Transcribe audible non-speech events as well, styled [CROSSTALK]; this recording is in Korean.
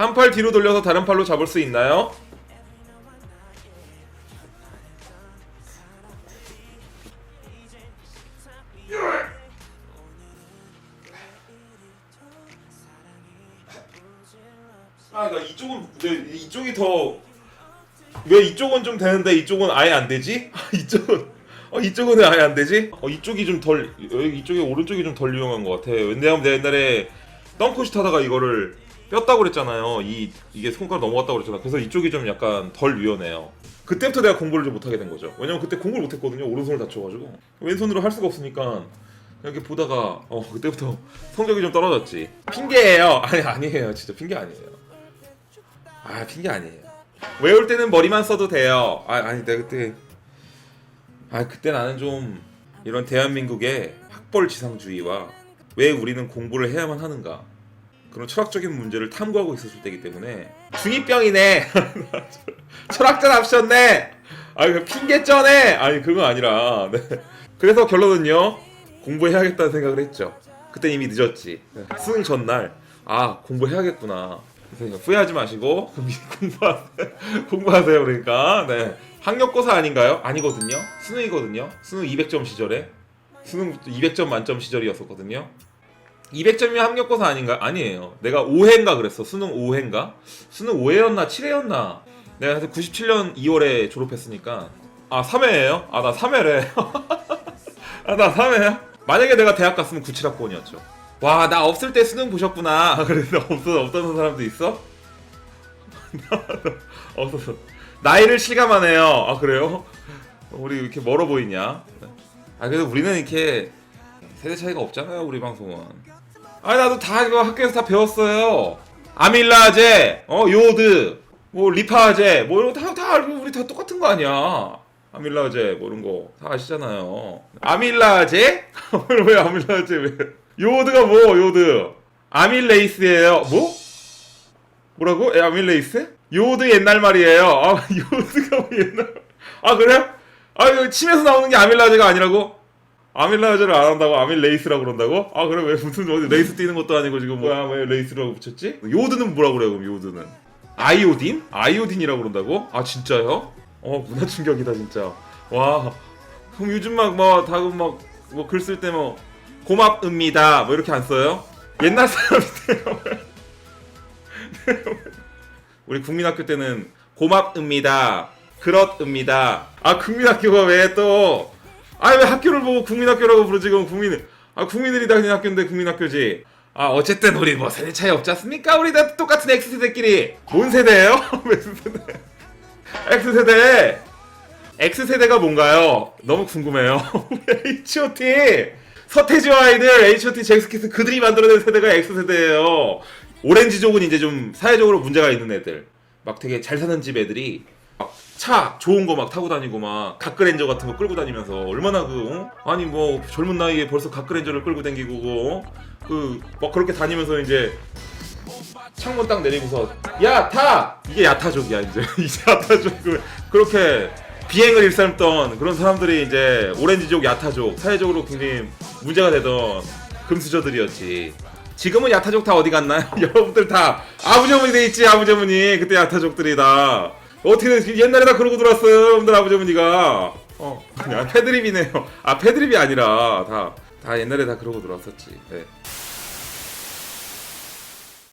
한 팔 뒤로 돌려서 다른 팔로 잡을 수 있나요? 아, 나 이쪽은 왜 이쪽이 더 왜 이쪽은 좀 되는데 이쪽은 아예 안 되지? 이쪽은 어 이쪽은 왜 아예 안 되지? 어 이쪽이 좀 덜 이쪽이 오른쪽이 좀 덜 유용한 것 같아. 왜냐면 내가 옛날에 덩크슛 하다가 이거를 뺐다고 그랬잖아요. 이 이게 손가락 넘어갔다고 그랬잖아. 그래서 이쪽이 좀 약간 덜 유연해요. 그때부터 내가 공부를 좀 못하게 된 거죠. 왜냐면 그때 공부를 못했거든요. 오른손을 다쳐가지고 왼손으로 할 수가 없으니까 이렇게 보다가 어 그때부터 [LAUGHS] 성적이 좀 떨어졌지. 핑계예요. [LAUGHS] 아니 아니에요. 진짜 핑계 아니에요. 아 핑계 아니에요. 외울 때는 머리만 써도 돼요. 아 아니 내가 그때 아 그때 나는 좀 이런 대한민국의 학벌 지상주의와 왜 우리는 공부를 해야만 하는가 그런 철학적인 문제를 탐구하고 있었을 때이기 때문에 중이병이네. [LAUGHS] 철학자 납셨네. 아니 핑계쩌네. 아니 그건 아니라. 네. 그래서 결론은요 공부해야겠다는 생각을 했죠. 그때 이미 늦었지. 수능 전날. 아 공부해야겠구나. 후회하지 마시고 [LAUGHS] 공부하세요. 공부하세요 그러니까. 네. 학력고사 아닌가요? 아니거든요. 수능이거든요. 수능 200점 시절에. 수능 200점 만점 시절이었었거든요 200점이면 합격고사 아닌가? 아니에요. 내가 5회인가 그랬어. 수능 5회인가? 수능 5회였나 7회였나? 내가 그래서 97년 2월에 졸업했으니까 아 3회예요? 아 나 3회래. [LAUGHS] 아 나 3회야? 만약에 내가 대학 갔으면 97학번이었죠. 와 나 없을 때 수능 보셨구나. [LAUGHS] 그래서 없어 없던 사람도 있어? [LAUGHS] 없었어. 나이를 실감하네요. 아 그래요? 우리 왜 이렇게 멀어 보이냐? 아 그래도 우리는 이렇게 세대 차이가 없잖아요 우리 방송은 아 나도 다 이거 학교에서 다 배웠어요. 아밀라제 어 요드 뭐 리파제 뭐 이런 거다다 알고 우리 다 똑같은 거 아니야. 아밀라제 뭐 이런 거 다 아시잖아요. 아밀라제? [LAUGHS] 왜 아밀라제 왜? 요드가 뭐 요드? 아밀레이스예요. 뭐? 뭐라고? 에, 아밀레이스? 요드 옛날 말이에요. 아 [LAUGHS] 요드가 뭐 옛날 아 그래 아 이거 침에서 나오는 게 아밀라제가 아니라고 아밀라제를 안 한다고 아밀 레이스라고 그런다고? 아 그래 왜 무슨 어디 레이스 뛰는 것도 아니고 지금 뭐야 왜 레이스라고 붙였지? 요드는 뭐라고 그래요 그럼 요드는? 아이오딘? 아이오딘이라고 그런다고? 아 진짜요? 어 문화 충격이다 진짜 와 그럼 요즘 막뭐 글쓸 때 뭐 고맙습니다 뭐 이렇게 안 써요? 옛날 사람인데요 [LAUGHS] 우리 국민학교 때는 고맙습니다 그렇습니다 아 국민학교가 왜또 아왜 학교를 보고 국민학교라고 부르지? 그럼 국민 아 국민들이 다니는 학교인데 국민학교지. 아 어쨌든 우리 뭐 세대 차이 없지 않습니까? 우리 다 똑같은 X세대끼리. 뭔 세대예요? [LAUGHS] 무슨 세대? X세대. X세대가 뭔가요? 너무 궁금해요. [LAUGHS] H.O.T 서태지와 아이들 H.O.T 잭스키스 그들이 만들어낸 세대가 X세대예요. 오렌지족은 이제 좀 사회적으로 문제가 있는 애들. 막 되게 잘 사는 집 애들이 막 차 좋은 거 막 타고 다니고 막 각그랜저 같은 거 끌고 다니면서 얼마나 그 어? 아니 뭐 젊은 나이에 벌써 각그랜저를 끌고 다니고 그막 그렇게 다니면서 이제 창문 딱 내리고서 야 타! 이게 야타족이야 이제. [LAUGHS] 이제 야타족 그- 그렇게 비행을 일삼던 그런 사람들이 이제 오렌지족 야타족 사회적으로 굉장히 문제가 되던 금수저들이었지. 지금은 야타족 다 어디 갔나요? [LAUGHS] 여러분들 다 아버지 어머니 돼 있지 아버지 어머니. 그때 야타족들이 다 어떻게 됐- 옛날에 다 그러고 들어왔어요 여러분들 아버지 어머니가. 어. 아, 패드립이네요. 아 패드립이 아니라 다 다 옛날에 다 그러고 들어왔었지. 네.